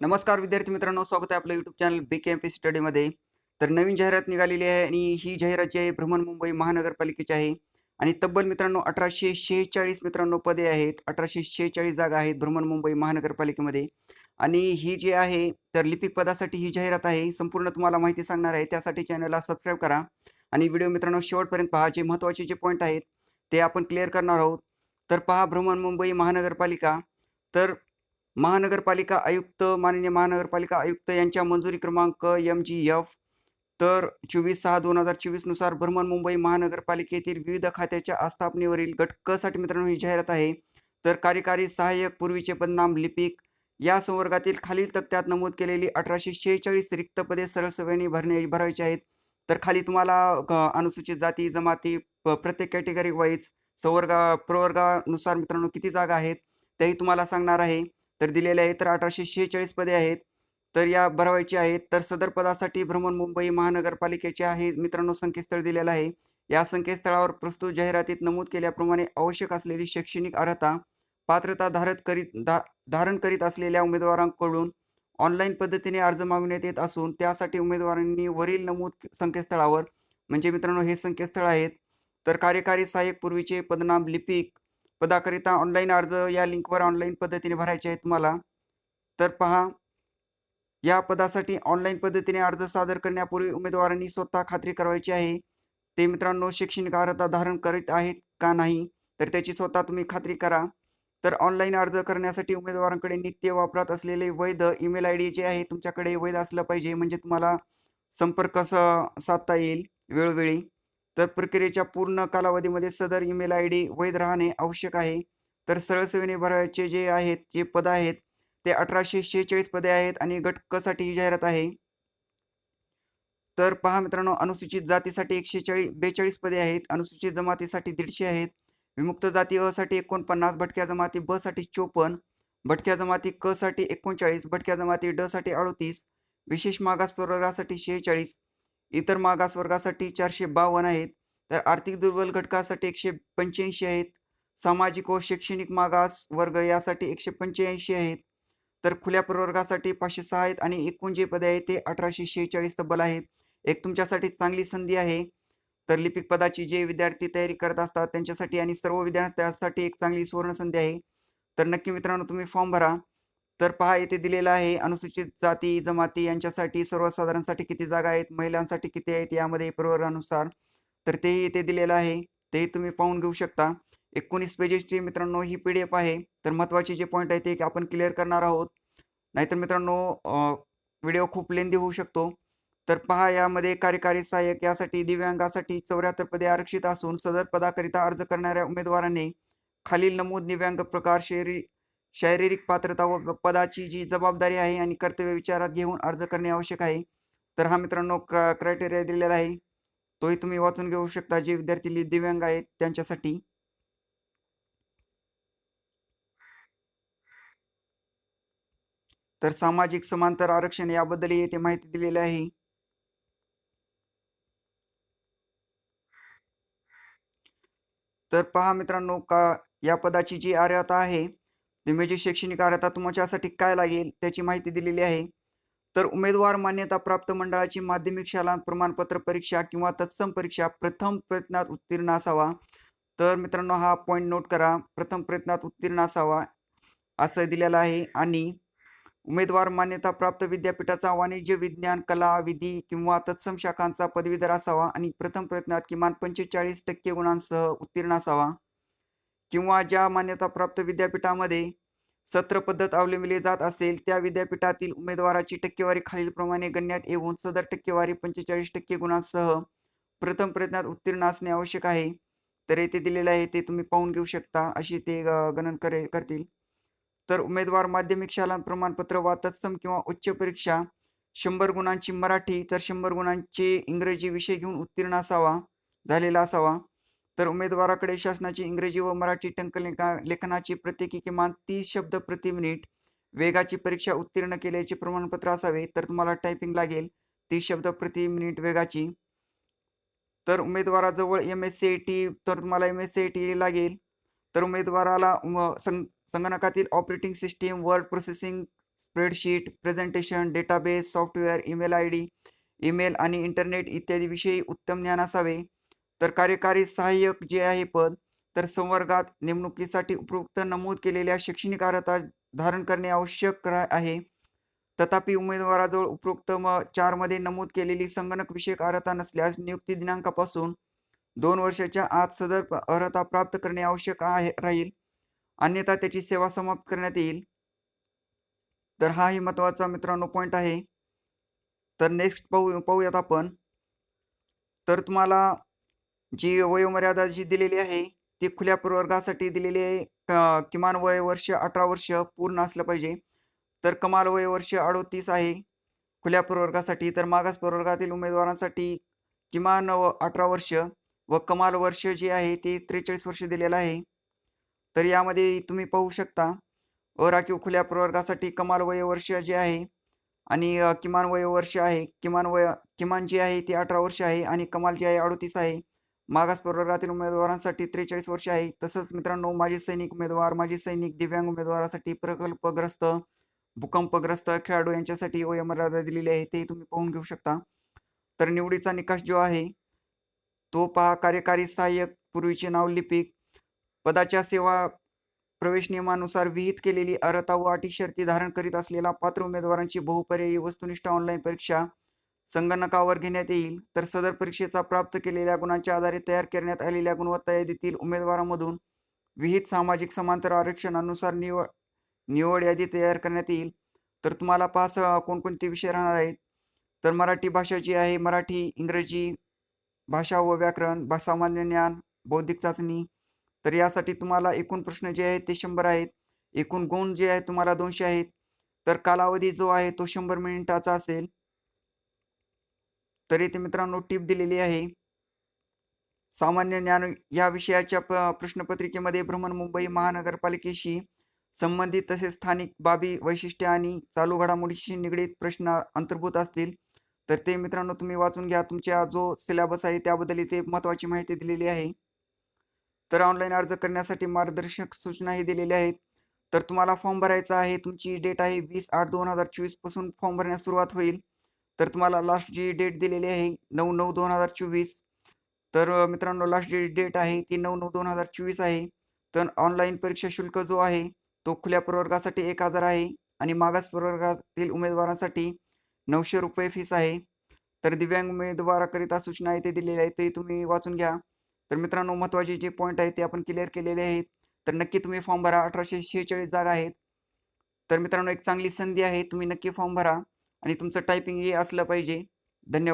नमस्कार विद्यार्थी मित्रांनो स्वागत आहे आपलं YouTube channel B K M P स्टडीमध्ये तर नवीन जाहिरात निघालेली आहे आणि ही जाहिरात जी आहे भ्रमण मुंबई महानगरपालिकेची आहे. आणि तब्बल मित्रांनो अठराशे शेहेचाळीस मित्रांनो पदे आहेत. अठराशे शेहेचाळीस जागा आहेत भ्रमण मुंबई महानगरपालिकेमध्ये. आणि ही जी आहे तर लिपिक पदासाठी ही जाहिरात आहे. संपूर्ण तुम्हाला माहिती सांगणार आहे. त्यासाठी चॅनलला सबस्क्राईब करा. आणि व्हिडिओ मित्रांनो शेवटपर्यंत पहा जे महत्त्वाचे जे पॉईंट आहेत ते आपण क्लिअर करणार आहोत. तर पहा भ्रमण मुंबई महानगरपालिका. तर महानगरपालिका आयुक्त माननीय महानगरपालिका आयुक्त यांच्या मंजुरी क्रमांक एम जी एफ तर चोवीस सहा दोन हजार चोवीसनुसार भ्रमण मुंबई महानगरपालिकेतील विविध खात्याच्या आस्थापनेवरील गट क साठी मित्रांनो ही जाहिरात आहे. तर कार्यकारी सहाय्यक पूर्वीचे पदनाम लिपिक या संवर्गातील खालील तक्त्यात नमूद केलेली अठराशे शेहेचाळीस रिक्त पदे सरळ सेवेने भरणे भरायची आहेत. तर खाली तुम्हाला अनुसूचित जाती जमाती प- प्रत्येक कॅटेगरी वाईज संवर्गा प्रवर्गानुसार मित्रांनो किती जागा आहेत तेही तुम्हाला सांगणार आहे. तर दिलेले आहेत तर अठराशे शेहेचाळीस पदे आहेत. तर या भरवायची आहेत. तर सदर पदासाठी भ्रमण मुंबई महानगरपालिकेचे आहे. मित्रांनो संकेतस्थळ दिलेलं आहे. या संकेतस्थळावर प्रस्तुत जाहिरातीत नमूद केल्याप्रमाणे आवश्यक असलेली शैक्षणिक अर्हता पात्रता धारत करीत धा धारण करीत असलेल्या उमेदवारांकडून ऑनलाईन पद्धतीने अर्ज मागवण्यात येत असून त्यासाठी उमेदवारांनी वरील नमूद संकेतस्थळावर म्हणजे मित्रांनो हे संकेतस्थळ आहेत. तर कार्यकारी सहाय्यक पूर्वीचे पदनाम लिपिक पदाकरिता ऑनलाईन अर्ज या लिंकवर ऑनलाईन पद्धतीने भरायचे आहे तुम्हाला. तर पहा या पदासाठी ऑनलाईन पद्धतीने अर्ज सादर करण्यापूर्वी उमेदवारांनी स्वतः खात्री करायची आहे. ते मित्रांनो शैक्षणिक अर्हता धारण करीत आहेत का नाही तर त्याची स्वतः तुम्ही खात्री करा. तर ऑनलाईन अर्ज करण्यासाठी उमेदवारांकडे नित्य वापरात असलेले वैध ईमेल आय डी जे आहे तुमच्याकडे वैध असलं पाहिजे म्हणजे तुम्हाला संपर्क स- साधता येईल वेळोवेळी. तर प्रक्रियेच्या पूर्ण कालावधीमध्ये सदर ईमेल आय डी वैध राहणे आवश्यक आहे. तर सरळ सेवेने भरायचे जे आहेत जे पद आहेत ते अठराशे शेहेचाळीस पदे आहेत आणि गट ही जाहिरात आहे. तर पहा मित्रांनो अनुसूचित जातीसाठी एकशे चाळीस बेचाळीस पदे आहेत. अनुसूचित जमातीसाठी दीडशे आहेत. विमुक्त जाती अ साठी एकोणपन्नास भटक्या जमाती ब साठी चोपन्न भटक्या जमाती क साठी एकोणचाळीस भटक्या जमाती ड साठी अडोतीस विशेष मागास प्रवर्गासाठी शेहेचाळीस इतर मागासवर्गासाठी चारशे बावन्न आहेत. तर आर्थिक दुर्बल घटकासाठी एकशे पंच्याऐंशी आहेत. सामाजिक व शैक्षणिक मागास वर्ग यासाठी एकशे पंच्याऐंशी आहेत. तर खुल्या प्रवर्गासाठी पाचशे सहा आहेत आणि एकूण जे पदे आहेत ते अठराशे शेहेचाळीस तब्बल आहेत. एक तुमच्यासाठी चांगली संधी आहे. तर लिपिक पदाची जे विद्यार्थी तयारी करत असतात त्यांच्यासाठी आणि सर्व विद्यार्थ्यांसाठी एक चांगली सुवर्ण संधी आहे. तर नक्की मित्रांनो तुम्ही फॉर्म भरा. तर पहा येथे दिलेलं आहे अनुसूचित जाती जमाती यांच्यासाठी सर्वसाधारणसाठी किती जागा आहेत महिलांसाठी किती आहेत यामध्ये प्रवर्गानुसार तर तेही येथे दिलेलं आहे तेही तुम्ही पाहून घेऊ शकता. एकोणीस पेजेसची मित्रांनो ही पी डी एफ आहे. तर महत्त्वाचे जे पॉईंट आहे ते आपण क्लिअर करणार आहोत. नाहीतर मित्रांनो व्हिडिओ खूप लेंदी होऊ शकतो. तर पहा यामध्ये कार्यकारी सहाय्यक यासाठी दिव्यांगासाठी चौऱ्याहत्तर पदे आरक्षित असून सदर पदाकरिता अर्ज करणाऱ्या उमेदवारांनी खालील नमूद दिव्यांग प्रकार शरी शारीरिक पात्रता व पदाची जी जबाबदारी आहे आणि कर्तव्य विचारात घेऊन अर्ज करणे आवश्यक आहे. तर हा मित्रांनो क्रा क्रायटेरिया दिलेला आहे. तोही तुम्ही वाचून घेऊ शकता. जे विद्यार्थी दिव्यांग आहेत त्यांच्यासाठी. तर सामाजिक समांतर आरक्षण याबद्दलही येथे माहिती दिलेली आहे. तर पहा मित्रांनो का या पदाची जी अर्हता आहे विम्याची शैक्षणिक अर्हता तुमच्यासाठी काय लागेल त्याची माहिती दिलेली आहे. तर उमेदवार मान्यता प्राप्त मंडळाची माध्यमिक शाळा प्रमाणपत्र परीक्षा किंवा तत्सम परीक्षा प्रथम प्रयत्नात उत्तीर्ण असावा. तर मित्रांनो हा पॉईंट नोट करा. प्रथम प्रयत्नात उत्तीर्ण असावा असं दिलेलं आहे. आणि उमेदवार मान्यता प्राप्त विद्यापीठाचा वाणिज्य विज्ञान कला विधी किंवा तत्सम शाखांचा पदवीधर असावा आणि प्रथम प्रयत्नात किमान पंचेचाळीस टक्के गुणांसह उत्तीर्ण असावा. किंवा ज्या मान्यताप्राप्त विद्यापीठामध्ये सत्र पद्धत अवलंबिली जात असेल त्या विद्यापीठातील उमेदवाराची टक्केवारी खालीलप्रमाणे गणण्यात येऊन सदर टक्केवारी पंचेचाळीस टक्के गुणांसह प्रथम प्रयत्नात उत्तीर्ण असणे आवश्यक आहे. तर येथे दिलेलं आहे ते तुम्ही पाहून घेऊ शकता अशी ते गणन करे करतील. तर उमेदवार माध्यमिक शाळा प्रमाणपत्र वा तत्सम किंवा उच्च परीक्षा शंभर गुणांची मराठी तर शंभर गुणांचे इंग्रजी विषय घेऊन उत्तीर्ण असावा झालेला असावा. तर उमेदवाराकडे शासनाची इंग्रजी व मराठी टंकलेखा लेखनाची प्रत्येकी किमान तीस शब्द प्रति मिनिट. वेगाची परीक्षा उत्तीर्ण केल्याचे प्रमाणपत्र असावे तर तुम्हाला टायपिंग लागेल. तीस शब्द प्रति मिनिट वेगाची. तर उमेदवाराजवळ एम एस सी टी तर तुम्हाला एम एस सी टी लागेल. तर उमेदवाराला सं संगणकातील operating system word processing spreadsheet presentation database software email I D email आणि इंटरनेट इत्यादी विषयी उत्तम ज्ञान असावे. तर कार्यकारी सहाय्यक जे आहे पद तर संवर्गात नेमणुकीसाठी उपयुक्त नमूद केलेल्या शैक्षणिक अर्हता धारण करणे आवश्यक आहे. तथापि उमेदवाराजवळ उपरोक्त म चारमध्ये नमूद केलेली संगणक विषयक अर्हता नसल्यास नियुक्ती दिनांकापासून दोन वर्षाच्या आत सदर अर्हता प्राप्त करणे आवश्यक आहे राहील. अन्यथा त्याची सेवा समाप्त करण्यात येईल. तर हाही महत्त्वाचा मित्रांनो पॉईंट आहे. तर नेक्स्ट पाहू पाहूयात आपण. तर तुम्हाला जी वयोमर्यादा जी दिलेली आहे ती खुल्या प्रवर्गासाठी दिलेली आहे क- किमान वय वर्ष अठरा वर्ष पूर्ण असलं पाहिजे. तर कमाल वय वर्ष अडोतीस आहे खुल्या प्रवर्गासाठी तर मागास प्रवर्गातील उमेदवारांसाठी किमान व अठरा वर्ष व कमाल वर्ष जे आहे ते त्रेचाळीस वर्ष दिलेलं आहे. तर यामध्ये तुम्ही पाहू शकता अराखीव खुल्या प्रवर्गासाठी कमाल वय वर्ष जे आहे आणि अ, किमान वय वर्ष आहे किमान वय किमान जे आहे ते अठरा वर्ष आहे आणि कमाल जे आहे अडोतीस आहे. मागास प्रवर्गातील उमेदवारांसाठी त्रेचाळीस वर्ष आहे. तसंच मित्रांनो माजी सैनिक उमेदवार माजी सैनिक दिव्यांग उमेदवारासाठी प्रकल्पग्रस्त भूकंपग्रस्त खेळाडू यांच्यासाठी वयोमर्यादा दिलेली आहे. ते तुम्ही पाहून घेऊ शकता. तर निवडीचा निकाष जो आहे तो पहा. कार्यकारी सहाय्यक पूर्वीचे नाव लिपिक. पदाच्या सेवा प्रवेश नियमानुसार विहित केलेली अर्हता व अटी शर्ती धारण करीत असलेला पात्र उमेदवारांची बहुपर्यायी वस्तुनिष्ठ ऑनलाईन परीक्षा संगणकावर घेण्यात येईल. तर सदर परीक्षेचा प्राप्त केलेल्या गुणांच्या आधारे तयार करण्यात आलेल्या गुणवत्ता यादीतील उमेदवारांमधून विहित सामाजिक समांतर आरक्षणानुसार निवड निवड यादी तयार करण्यात येईल. तर तुम्हाला पाच कोणकोणते विषय राहणार आहेत? तर मराठी भाषा जी आहे मराठी इंग्रजी भाषा व व्याकरण भा सामान्य ज्ञान बौद्धिक चाचणी. तर यासाठी तुम्हाला एकूण प्रश्न जे आहेत ते शंभर आहेत. एकूण गुण जे आहे तुम्हाला दोनशे आहेत. तर कालावधी जो आहे तो शंभर मिनिटाचा असेल. तर इथे मित्रांनो टीप दिलेली आहे. सामान्य ज्ञान या विषयाच्या प- प्रश्नपत्रिकेमध्ये भ्रमण मुंबई महानगरपालिकेशी संबंधित तसेच स्थानिक बाबी वैशिष्ट्ये आणि चालू घडामोडीशी निगडीत प्रश्न अंतर्भूत असतील तर ते मित्रांनो तुम्ही वाचून घ्या. तुमच्या जो सिलेबस आहे त्याबद्दल इथे महत्त्वाची माहिती दिलेली आहे. तर ऑनलाईन अर्ज करण्यासाठी मार्गदर्शक सूचनाही दिलेल्या आहेत. तर तुम्हाला फॉर्म भरायचा आहे तुमची डेट आहे वीस आठ दोन हजार चोवीसपासून फॉर्म भरण्यास सुरुवात होईल. तर तुम्हाला लास्ट जी डेट दिलेली आहे नऊ नऊ दोन हजार चोवीस. तर मित्रांनो लास्ट जी डेट आहे ती नऊ नऊ दोन हजार चोवीस आहे. तर ऑनलाईन परीक्षा शुल्क जो आहे तो खुल्या प्रवर्गासाठी एक हजार आहे आणि मागास प्रवर्गातील उमेदवारांसाठी नऊशे रुपये फीस आहे. तर दिव्यांग उमेदवाराकरिता सूचना आहे ते दिलेल्या आहेत ते तुम्ही वाचून घ्या. तर मित्रांनो महत्त्वाचे जे पॉईंट आहेत ते आपण क्लिअर केलेले आहेत. तर नक्की तुम्ही फॉर्म भरा अठराशे शेहेचाळीस जागा आहेत. तर मित्रांनो एक चांगली संधी आहे तुम्ही नक्की फॉर्म भरा. आणि तुमचं टायपिंग हे असलं पाहिजे. धन्यवाद.